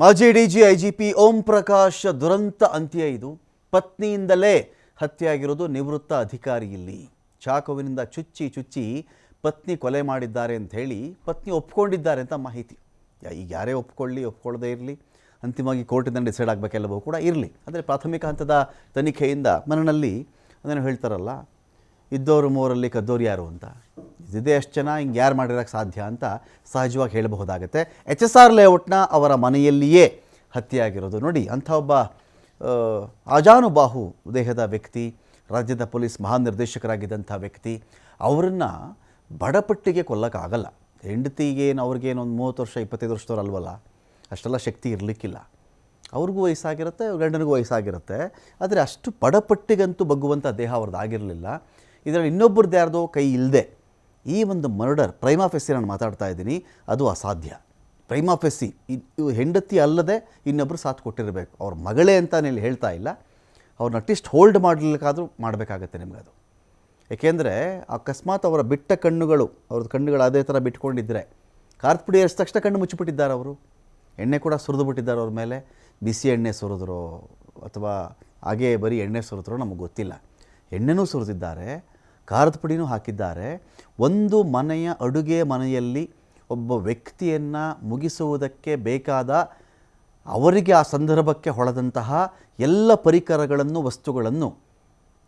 ಮಾಜಿ DG IGP Om Prakash ದುರಂತ ಅಂತ್ಯ ಇದು. ಪತ್ನಿಯಿಂದಲೇ ಹತ್ಯೆಯಾಗಿರೋದು ನಿವೃತ್ತ ಅಧಿಕಾರಿ ಇಲ್ಲಿ. ಚಾಕುವಿನಿಂದ ಚುಚ್ಚಿ ಚುಚ್ಚಿ ಪತ್ನಿ ಕೊಲೆ ಮಾಡಿದ್ದಾರೆ ಅಂತ ಹೇಳಿ ಪತ್ನಿ ಒಪ್ಕೊಂಡಿದ್ದಾರೆ ಅಂತ ಮಾಹಿತಿ. ಈಗ ಯಾರೇ ಒಪ್ಕೊಳ್ಳಿ, ಒಪ್ಕೊಳ್ಳದೇ ಇರಲಿ. ಅಂತಿಮವಾಗಿ ಕೋರ್ಟಿಂದ ಡಿಸೈಡ್ ಆಗಬೇಕೆಲ್ಲವೂ ಕೂಡ ಇರಲಿ. ಅಂದರೆ ಪ್ರಾಥಮಿಕ ಹಂತದ ತನಿಖೆಯಿಂದ ಮನನಲ್ಲಿ ಅದೇನು ಹೇಳ್ತಾರಲ್ಲ ಇದ್ದವರು ಮೂರಲ್ಲಿ ಕದ್ದೋರು ಯಾರು ಅಂತ. ಇದಿದೆ ಅಷ್ಟು ಜನ, ಹಿಂಗೆ ಯಾರು ಮಾಡಿರೋಕ್ಕೆ ಸಾಧ್ಯ ಅಂತ ಸಹಜವಾಗಿ ಹೇಳಬಹುದಾಗುತ್ತೆ. ಎಚ್ ಎಸ್ ಆರ್ ಲೇಔಟ್ನ ಅವರ ಮನೆಯಲ್ಲಿಯೇ ಹತ್ಯೆಯಾಗಿರೋದು. ನೋಡಿ, ಅಂಥ ಒಬ್ಬ ಅಜಾನುಬಾಹು ದೇಹದ ವ್ಯಕ್ತಿ, ರಾಜ್ಯದ ಪೊಲೀಸ್ ಮಹಾನಿರ್ದೇಶಕರಾಗಿದ್ದಂಥ ವ್ಯಕ್ತಿ, ಅವರನ್ನು ಬಡಪಟ್ಟಿಗೆ ಕೊಲ್ಲಕ್ಕಾಗಲ್ಲ. ಹೆಂಡತಿಗೇನು ಅವ್ರಿಗೇನು ಒಂದು ಮೂವತ್ತು ವರ್ಷ, ಇಪ್ಪತ್ತೈದು ವರ್ಷದವ್ರು ಅಲ್ವಲ್ಲ? ಅಷ್ಟೆಲ್ಲ ಶಕ್ತಿ ಇರಲಿಕ್ಕಿಲ್ಲ. ಅವ್ರಿಗೂ ವಯಸ್ಸಾಗಿರುತ್ತೆ, ಗಂಡನಿಗೂ ವಯಸ್ಸಾಗಿರುತ್ತೆ. ಆದರೆ ಅಷ್ಟು ಬಡಪಟ್ಟಿಗಂತೂ ಬಗ್ಗುವಂಥ ದೇಹ ಅವ್ರದ್ದು ಆಗಿರಲಿಲ್ಲ ಇದರಲ್ಲಿ ಇನ್ನೊಬ್ಬರದ್ದು ಯಾರ್ದೋ ಕೈ ಇಲ್ಲದೆ ಈ ಒಂದು ಮರ್ಡರ್ ಪ್ರೈಮಾಫೆಸ್ಸಿ ನಾನು ಮಾತಾಡ್ತಾ ಇದ್ದೀನಿ, ಅದು ಅಸಾಧ್ಯ. ಪ್ರೈಮಾಫೆಸ್ಸಿ ಇವು ಹೆಂಡತಿ ಅಲ್ಲದೆ ಇನ್ನೊಬ್ಬರು ಸಾಥ್ ಕೊಟ್ಟಿರಬೇಕು. ಅವ್ರ ಮಗಳೇ ಅಂತ ಇಲ್ಲಿ ಹೇಳ್ತಾ ಇಲ್ಲ. ಅವ್ರನ್ನ ಅಟ್ಲೀಸ್ಟ್ ಹೋಲ್ಡ್ ಮಾಡಲಿಕ್ಕಾದರೂ ಮಾಡಬೇಕಾಗತ್ತೆ ಅದು. ಏಕೆಂದರೆ ಅಕಸ್ಮಾತ್ ಅವರ ಬಿಟ್ಟ ಕಣ್ಣುಗಳು, ಅವ್ರದ್ದು ಕಣ್ಣುಗಳು ಅದೇ ಥರ ಬಿಟ್ಕೊಂಡಿದ್ದರೆ ಕಾರ್ತ್ ಪುಡಿ ಎಷ್ಟು ತಕ್ಷಣ ಕಣ್ಣು ಮುಚ್ಚಿಬಿಟ್ಟಿದ್ದಾರೆ ಅವರು. ಎಣ್ಣೆ ಕೂಡ ಸುರಿದು ಬಿಟ್ಟಿದ್ದಾರೆ ಅವ್ರ ಮೇಲೆ. ಬಿಸಿ ಎಣ್ಣೆ ಸುರಿದ್ರು ಅಥವಾ ಹಾಗೇ ಬರೀ ಎಣ್ಣೆ ಸುರಿದ್ರು ನಮಗೆ ಗೊತ್ತಿಲ್ಲ. ಎಣ್ಣೆನೂ ಸುರಿದಿದ್ದಾರೆ ಖಾರದ ಪುಡಿನೂ ಹಾಕಿದ್ದಾರೆ. ಒಂದು ಮನೆಯ ಅಡುಗೆ ಮನೆಯಲ್ಲಿ ಒಬ್ಬ ವ್ಯಕ್ತಿಯನ್ನು ಮುಗಿಸುವುದಕ್ಕೆ ಬೇಕಾದ ಅವರಿಗೆ ಆ ಸಂದರ್ಭಕ್ಕೆ ಹೊಳೆದಂತಹ ಎಲ್ಲ ಪರಿಕರಗಳನ್ನು, ವಸ್ತುಗಳನ್ನು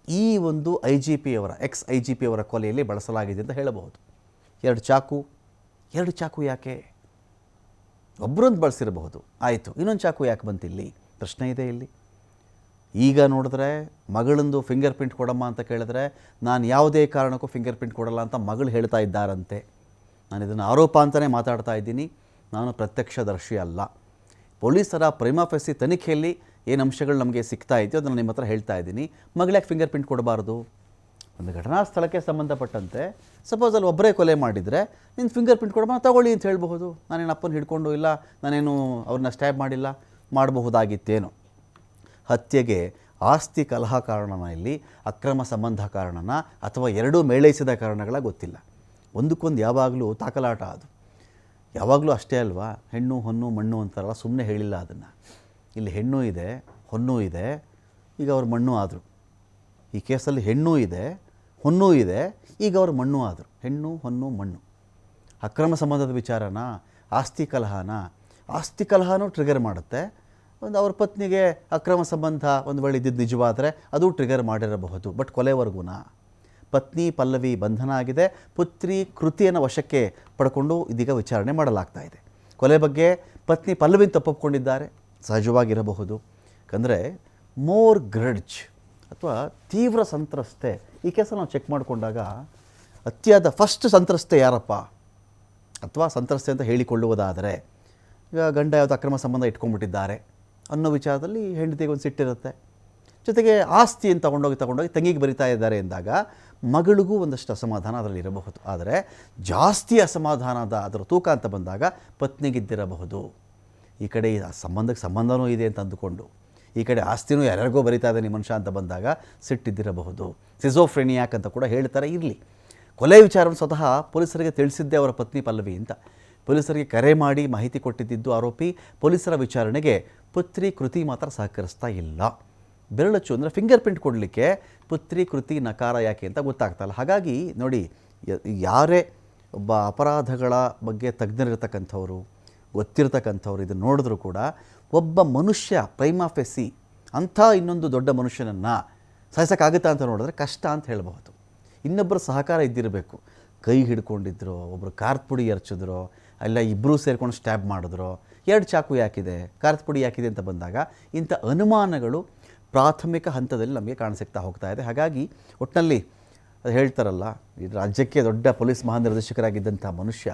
ಈ ಒಂದು ಐ ಜಿ ಪಿಯವರ, ಎಕ್ಸ್ ಐ ಜಿ ಪಿಯವರ ಕೊಲೆಯಲ್ಲಿ ಬಳಸಲಾಗಿದೆ ಅಂತ ಹೇಳಬಹುದು. ಎರಡು ಚಾಕು ಎರಡು ಚಾಕು ಯಾಕೆ? ಒಬ್ಬರೊಂದು ಬಳಸಿರಬಹುದು. ಆಯಿತು, ಇನ್ನೊಂದು ಚಾಕು ಯಾಕೆ ಬಂತಿಲ್ಲಿ? ಪ್ರಶ್ನೆ ಇದೆ ಇಲ್ಲಿ. ಈಗ ನೋಡಿದ್ರೆ ಮಗಳಂದು ಫಿಂಗರ್ ಪ್ರಿಂಟ್ ಕೊಡಮ್ಮ ಅಂತ ಕೇಳಿದ್ರೆ ನಾನು ಯಾವುದೇ ಕಾರಣಕ್ಕೂ ಫಿಂಗರ್ ಪ್ರಿಂಟ್ ಕೊಡಲ್ಲ ಅಂತ ಮಗಳು ಹೇಳ್ತಾ ಇದ್ದಾರಂತೆ. ನಾನು ಇದನ್ನು ಆರೋಪ ಅಂತಲೇ ಮಾತಾಡ್ತಾ ಇದ್ದೀನಿ. ನಾನು ಪ್ರತ್ಯಕ್ಷದರ್ಶಿ ಅಲ್ಲ. ಪೊಲೀಸರ ಪ್ರೇಮಾಫೆಸಿ ತನಿಖೆಯಲ್ಲಿ ಏನು ಅಂಶಗಳು ನಮಗೆ ಸಿಗ್ತಾ ಇದೆಯೋ ಅದನ್ನು ನಿಮ್ಮ ಹತ್ರ ಹೇಳ್ತಾ ಇದ್ದೀನಿ. ಮಗಳಾಗಿ ಫಿಂಗರ್ ಪ್ರಿಂಟ್ ಕೊಡಬಾರ್ದು? ಒಂದು ಘಟನಾ ಸ್ಥಳಕ್ಕೆ ಸಂಬಂಧಪಟ್ಟಂತೆ ಸಪೋಸ್ ಅಲ್ಲಿ ಒಬ್ಬರೇ ಕೊಲೆ ಮಾಡಿದರೆ ನಿನ್ನ ಫಿಂಗರ್ ಪ್ರಿಂಟ್ ಕೊಡಮ್ಮ ತಗೊಳ್ಳಿ ಅಂತ ಹೇಳ್ಬಹುದು. ನಾನೇನು ಅಪ್ಪನ ಹಿಡ್ಕೊಂಡು ಇಲ್ಲ, ನಾನೇನು ಅವ್ರನ್ನ ಸ್ಟ್ಯಾಬ್ ಮಾಡಿಲ್ಲ, ಮಾಡಬಹುದಾಗಿತ್ತೇನೋ. ಹತ್ಯೆಗೆ ಆಸ್ತಿ ಕಲಹ ಕಾರಣನ ಇಲ್ಲಿ, ಅಕ್ರಮ ಸಂಬಂಧ ಕಾರಣನ ಅಥವಾ ಎರಡೂ ಮೇಳೈಸಿದ ಕಾರಣಗಳ ಗೊತ್ತಿಲ್ಲ. ಒಂದಕ್ಕೊಂದು ಯಾವಾಗಲೂ ತಾಕಲಾಟ ಅದು. ಯಾವಾಗಲೂ ಅಷ್ಟೇ ಅಲ್ವಾ? ಹೆಣ್ಣು, ಹೊನ್ನು, ಮಣ್ಣು ಅಂತಾರಲ್ಲ ಸುಮ್ಮನೆ ಹೇಳಿಲ್ಲ ಅದನ್ನು. ಇಲ್ಲಿ ಹೆಣ್ಣು ಇದೆ, ಹೊನ್ನು ಇದೆ, ಈಗ ಅವ್ರ ಮಣ್ಣು ಆದರು. ಈ ಕೇಸಲ್ಲಿ ಹೆಣ್ಣು ಇದೆ, ಹೊನ್ನೂ ಇದೆ, ಈಗ ಅವ್ರ ಮಣ್ಣು ಆದರು. ಹೆಣ್ಣು, ಹೊನ್ನು, ಮಣ್ಣು. ಅಕ್ರಮ ಸಂಬಂಧದ ವಿಚಾರನ? ಆಸ್ತಿ ಕಲಹನ? ಆಸ್ತಿ ಕಲಹನೂ ಟ್ರಿಗರ್ ಮಾಡುತ್ತೆ. ಒಂದು ಅವ್ರ ಪತ್ನಿಗೆ ಅಕ್ರಮ ಸಂಬಂಧ ಒಂದು ವೇಳೆ ಇದ್ದಿದ್ದು ನಿಜವಾದರೆ ಅದು ಟ್ರಿಗರ್ ಮಾಡಿರಬಹುದು. ಬಟ್ ಕೊಲೆವರೆಗೂನ? ಪತ್ನಿ ಪಲ್ಲವಿ ಬಂಧನ ಆಗಿದೆ. ಪುತ್ರಿ ಕೃತಿಯನ್ನು ವಶಕ್ಕೆ ಪಡ್ಕೊಂಡು ಇದೀಗ ವಿಚಾರಣೆ ಮಾಡಲಾಗ್ತಾ ಇದೆ. ಕೊಲೆ ಬಗ್ಗೆ ಪತ್ನಿ ಪಲ್ಲವಿನ ತಪ್ಪೊಪ್ಕೊಂಡಿದ್ದಾರೆ. ಸಹಜವಾಗಿರಬಹುದು. ಯಾಕಂದರೆ ಮೋರ್ ಗ್ರಡ್ಜ್ ಅಥವಾ ತೀವ್ರ ಸಂತ್ರಸ್ತೆ, ಈ ಕೆಲಸ ನಾವು ಚೆಕ್ ಮಾಡಿಕೊಂಡಾಗ ಅತಿಯಾದ ಫಸ್ಟ್ ಸಂತ್ರಸ್ತೆ ಯಾರಪ್ಪ? ಅಥವಾ ಸಂತ್ರಸ್ತೆ ಅಂತ ಹೇಳಿಕೊಳ್ಳುವುದಾದರೆ, ಈಗ ಗಂಡ ಯಾವುದು ಅಕ್ರಮ ಸಂಬಂಧ ಇಟ್ಕೊಂಡ್ಬಿಟ್ಟಿದ್ದಾರೆ. ಅನ್ನೋ ವಿಚಾರದಲ್ಲಿ ಹೆಂಡತಿಗೆ ಒಂದು ಸಿಟ್ಟಿರುತ್ತೆ. ಜೊತೆಗೆ ಆಸ್ತಿಯನ್ನು ತಗೊಂಡೋಗಿ ತಗೊಂಡೋಗಿ ತಂಗಿಗೆ ಬರಿತಾ ಇದ್ದಾರೆ ಎಂದಾಗ ಮಗಳಿಗೂ ಒಂದಷ್ಟು ಅಸಮಾಧಾನ ಅದರಲ್ಲಿ ಇರಬಹುದು. ಆದರೆ ಜಾಸ್ತಿ ಅಸಮಾಧಾನದ ಅದರ ತೂಕ ಅಂತ ಬಂದಾಗ ಪತ್ನಿಗಿದ್ದಿರಬಹುದು ಈ ಕಡೆ ಸಂಬಂಧಕ್ಕೆ ಸಂಬಂಧವೂ ಇದೆ ಅಂತ ಅಂದುಕೊಂಡು, ಈ ಕಡೆ ಆಸ್ತಿನೂ ಯಾರ್ಯಾರಿಗೋ ಬರಿತಾ ಇದ್ದಾನೆ ಮನುಷ್ಯ ಅಂತ ಬಂದಾಗ ಸಿಟ್ಟಿದ್ದಿರಬಹುದು. ಸಿಸೋಫ್ರೆನಿಯಾಕ್ ಅಂತ ಕೂಡ ಹೇಳ್ತಾರೆ ಇರಲಿ. ಕೊಲೆ ವಿಚಾರವನ್ನು ಸ್ವತಃ ಪೊಲೀಸರಿಗೆ ತಿಳಿಸಿದ್ದೆ ಅವರ ಪತ್ನಿ ಪಲ್ಲವಿ ಅಂತ. ಪೊಲೀಸರಿಗೆ ಕರೆ ಮಾಡಿ ಮಾಹಿತಿ ಕೊಟ್ಟಿದ್ದು ಆರೋಪಿ ಪೊಲೀಸರ ವಿಚಾರಣೆಗೆ ಪುತ್ರಿ ಕೃತಿ ಮಾತ್ರ ಸಹಕರಿಸ್ತಾ ಇಲ್ಲ. ಬೆರಳಚ್ಚು ಅಂದರೆ ಫಿಂಗರ್ ಪ್ರಿಂಟ್ ಕೊಡಲಿಕ್ಕೆ ಪುತ್ರಿ ಕೃತಿ ನಕಾರ ಯಾಕೆ ಅಂತ ಗೊತ್ತಾಗ್ತಲ್ಲ ಹಾಗಾಗಿ ನೋಡಿ, ಯಾರೇ ಒಬ್ಬ ಅಪರಾಧಗಳ ಬಗ್ಗೆ ತಜ್ಞರಿರ್ತಕ್ಕಂಥವ್ರು, ಗೊತ್ತಿರ್ತಕ್ಕಂಥವ್ರು ಇದನ್ನು ನೋಡಿದ್ರು ಕೂಡ ಒಬ್ಬ ಮನುಷ್ಯ ಪ್ರೈಮಾಫೆಸಿ ಅಂಥ ಇನ್ನೊಂದು ದೊಡ್ಡ ಮನುಷ್ಯನನ್ನು ಸಾಯಿಸೋಕ್ಕಾಗುತ್ತಾ ಅಂತ ನೋಡಿದ್ರೆ ಕಷ್ಟ ಅಂತ ಹೇಳಬಹುದು. ಇನ್ನೊಬ್ಬರ ಸಹಕಾರ ಇದ್ದಿರಬೇಕು. ಕೈ ಹಿಡ್ಕೊಂಡಿದ್ರು ಒಬ್ಬರು ಕಾರ್ಪುಡಿ ಪುಡಿ ಎರಚಿದ್ರು ಅಲ್ಲ ಇಬ್ಬರೂ ಸೇರ್ಕೊಂಡು ಸ್ಟ್ಯಾಬ್ ಮಾಡಿದ್ರು, ಎರಡು ಚಾಕು ಯಾಕಿದೆ, ಖಾರದ ಪುಡಿ ಯಾಕಿದೆ ಅಂತ ಬಂದಾಗ ಇಂಥ ಅನುಮಾನಗಳು ಪ್ರಾಥಮಿಕ ಹಂತದಲ್ಲಿ ನಮಗೆ ಕಾಣಸಿಗ್ತಾ ಹೋಗ್ತಾ ಇದೆ. ಹಾಗಾಗಿ ಒಟ್ಟಿನಲ್ಲಿ ಹೇಳ್ತಾರಲ್ಲ, ಈ ರಾಜ್ಯಕ್ಕೆ ದೊಡ್ಡ ಪೊಲೀಸ್ ಮಹಾನಿರ್ದೇಶಕರಾಗಿದ್ದಂಥ ಮನುಷ್ಯ,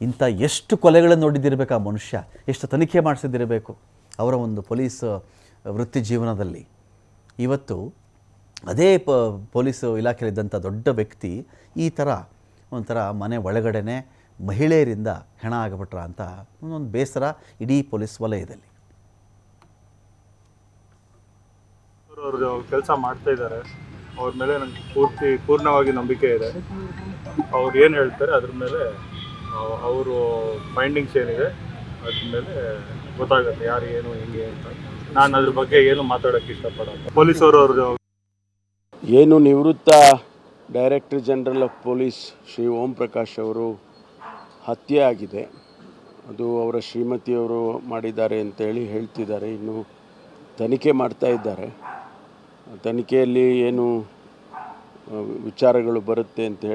ಇಂಥ ಎಷ್ಟು ಕೊಲೆಗಳನ್ನು ನೋಡಿದ್ದಿರಬೇಕು ಆ ಮನುಷ್ಯ, ಎಷ್ಟು ತನಿಖೆ ಮಾಡಿಸಿದ್ದಿರಬೇಕು ಅವರ ಒಂದು ಪೊಲೀಸ್ ವೃತ್ತಿ ಜೀವನದಲ್ಲಿ. ಇವತ್ತು ಅದೇ ಪೊಲೀಸ್ ಇಲಾಖೆಯಲ್ಲಿದ್ದಂಥ ದೊಡ್ಡ ವ್ಯಕ್ತಿ ಈ ಥರ ಒಂಥರ ಮನೆ ಒಳಗಡೆನೆ ಮಹಿಳೆಯರಿಂದ ಹೆಣ ಆಗಿಬಿಟ್ರ ಅಂತ ಒಂದೊಂದು ಬೇಸರ ಇಡೀ ಪೊಲೀಸ್ ವಲಯದಲ್ಲಿ. ಅವರು ಕೆಲಸ ಮಾಡ್ತಾ ಇದ್ದಾರೆ. ಅವ್ರ ಮೇಲೆ ನಂಗೆ ಪೂರ್ತಿ ಪೂರ್ಣವಾಗಿ ನಂಬಿಕೆ ಇದೆ. ಅವ್ರು ಏನು ಹೇಳ್ತಾರೆ ಅದ್ರ ಮೇಲೆ ಅವರು ಫೈಂಡಿಂಗ್ಸ್ ಏನಿದೆ ಅದ್ರ ಮೇಲೆ ಗೊತ್ತಾಗುತ್ತೆ ಯಾರು ಏನು ಹೆಂಗೆ ಅಂತ. ನಾನು ಅದ್ರ ಬಗ್ಗೆ ಏನು ಮಾತಾಡೋಕ್ಕೆ ಇಷ್ಟಪಡೋದು ಪೊಲೀಸವರು ಅವರು ಏನು ನಿವೃತ್ತ director general of police Shri Om Prakash ಅವರು ಹತ್ಯೆ ಆಗಿದೆ. ಅದು ಅವರ ಶ್ರೀಮತಿಯವರು ಮಾಡಿದ್ದಾರೆ ಅಂತೇಳಿ ಹೇಳ್ತಿದ್ದಾರೆ. ಇನ್ನು ತನಿಖೆ ಮಾಡ್ತಾ ಇದ್ದಾರೆ. ತನಿಖೆಯಲ್ಲಿ ಏನು ವಿಚಾರಗಳು ಬರುತ್ತೆ ಅಂತ ಹೇಳಿ